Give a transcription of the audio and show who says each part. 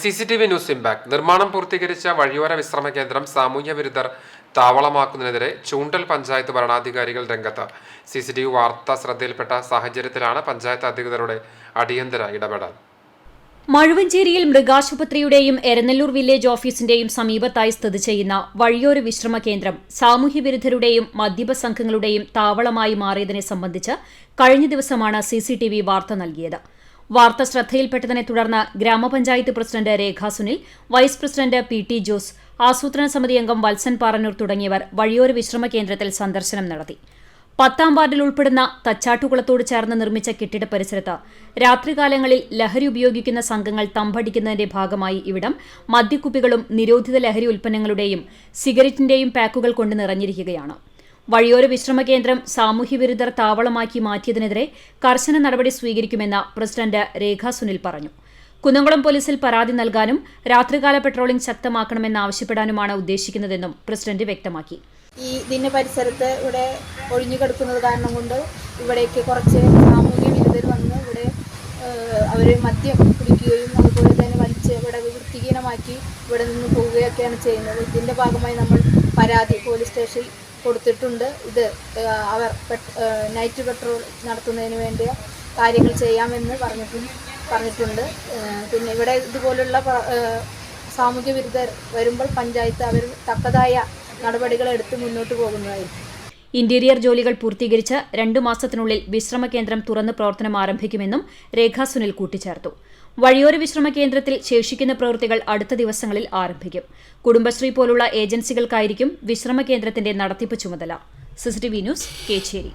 Speaker 1: C C T V news impact. നിർമ്മാണം പൂർത്തീകരിച്ച വഴിയോര വിശ്രമ കേന്ദ്രം സാമൂഹ്യ വിരുദ്ധർ താവളമാക്കുന്നതിനെതിരെ ചൂണ്ടൽ പഞ്ചായത്ത് ഭരണാധികാരികൾ രംഗത്ത്. സി സി ടി വി വാർത്ത ശ്രദ്ധയിൽപ്പെട്ട സാഹചര്യത്തിലാണ് പഞ്ചായത്ത് അധികൃതരുടെ അടിയന്തര ഇടപെടൽ.
Speaker 2: മഴുവഞ്ചേരിയിൽ മൃഗാശുപത്രിയുടെയും എരനെല്ലൂർ വില്ലേജ് ഓഫീസിന്റെയും സമീപത്തായി സ്ഥിതി ചെയ്യുന്ന വഴിയോര വിശ്രമ കേന്ദ്രം സാമൂഹ്യ വിരുദ്ധരുടെയും മദ്യപ സംഘങ്ങളുടെയും താവളമായി മാറിയതിനെ സംബന്ധിച്ച് കഴിഞ്ഞ ദിവസമാണ് സിസിടിവി വാർത്ത നൽകിയത്. വാർത്ത ശ്രദ്ധയിൽപ്പെട്ടതിനെ തുടർന്ന് grama panchayat president Rekha Sunil vice president P T Jose ആസൂത്രണ സമിതി അംഗം വത്സൻ പാറന്നൂർ തുടങ്ങിയവർ വഴിയോര വിശ്രമ കേന്ദ്രത്തിൽ സന്ദർശനം നടത്തി. പത്താം വാർഡിൽ ഉൾപ്പെടുന്ന തച്ചാട്ടുകുളത്തോട് ചേർന്ന് നിർമ്മിച്ച കെട്ടിട പരിസരത്ത് രാത്രികാലങ്ങളിൽ ലഹരി ഉപയോഗിക്കുന്ന സംഘങ്ങൾ തമ്പടിക്കുന്നതിന്റെ ഭാഗമായി ഇവിടം മദ്യക്കുപ്പികളും നിരോധിത ലഹരി ഉൽപ്പന്നങ്ങളുടെയും സിഗരറ്റിന്റെയും പാക്കുകൾ കൊണ്ട് നിറഞ്ഞിരിക്കുകയാണ്. വഴിയോര വിശ്രമ കേന്ദ്രം സാമൂഹ്യവിരുദ്ധർ താവളമാക്കി മാറ്റിയതിനെതിരെ കർശന നടപടി സ്വീകരിക്കുമെന്ന് പ്രസിഡന്റ് രേഖാ സുനിൽ പറഞ്ഞു. കുന്നംകുളം പോലീസിൽ പരാതി നൽകാനും രാത്രികാല പെട്രോളിംഗ് ശക്തമാക്കണമെന്നാവശ്യപ്പെടാനുമാണ് ഉദ്ദേശിക്കുന്നതെന്നും പ്രസിഡന്റ് വ്യക്തമാക്കി.
Speaker 3: ഈ ദിന പരിസരത്ത് ഇവിടെ ഒഴിഞ്ഞു കിടക്കുന്നത് കാരണം കൊണ്ട് ഇവിടേക്ക് കുറച്ച് സാമൂഹ്യ വിരുദ്ധർ വന്ന് ഇവിടെ അവർ മദ്യം കുടിക്കുകയും അതുപോലെ തന്നെ വലിച്ച് ഇവിടെ വൃത്തിഹീനമാക്കി ഇവിടെ നിന്ന് പോവുകയൊക്കെയാണ് ചെയ്യുന്നത്. ഇതിന്റെ ഭാഗമായി നമ്മൾ പരാതി പോലീസ് സ്റ്റേഷനിൽ കൊടുത്തിട്ടുണ്ട്. ഇത് അവർ നൈറ്റ് പെട്രോൾ നടത്തുന്നതിന് വേണ്ടിയ കാര്യങ്ങൾ ചെയ്യാമെന്ന് പറഞ്ഞിട്ടുണ്ട്. പറഞ്ഞിട്ടുണ്ട് പിന്നെ ഇവിടെ ഇതുപോലുള്ള സാമൂഹ്യ വിരുദ്ധർ വരുമ്പോൾ പഞ്ചായത്ത് അവർ തക്കതായ നടപടികൾ എടുത്ത് മുന്നോട്ട് പോകുന്നതായിരിക്കും.
Speaker 2: ഇന്റീരിയർ ജോലികൾ പൂർത്തീകരിച്ച് രണ്ടു മാസത്തിനുള്ളിൽ വിശ്രമ കേന്ദ്രം തുറന്ന് പ്രവർത്തനം ആരംഭിക്കുമെന്നും രേഖാ സുനിൽ കൂട്ടിച്ചേർത്തു. വഴിയോര വിശ്രമ കേന്ദ്രത്തിൽ ശേഷിക്കുന്ന പ്രവൃത്തികൾ അടുത്ത ദിവസങ്ങളിൽ ആരംഭിക്കും. കുടുംബശ്രീ പോലുള്ള ഏജൻസികൾക്കായിരിക്കും വിശ്രമ കേന്ദ്രത്തിന്റെ നടത്തിപ്പ് ചുമതല. CCTV news Kechery.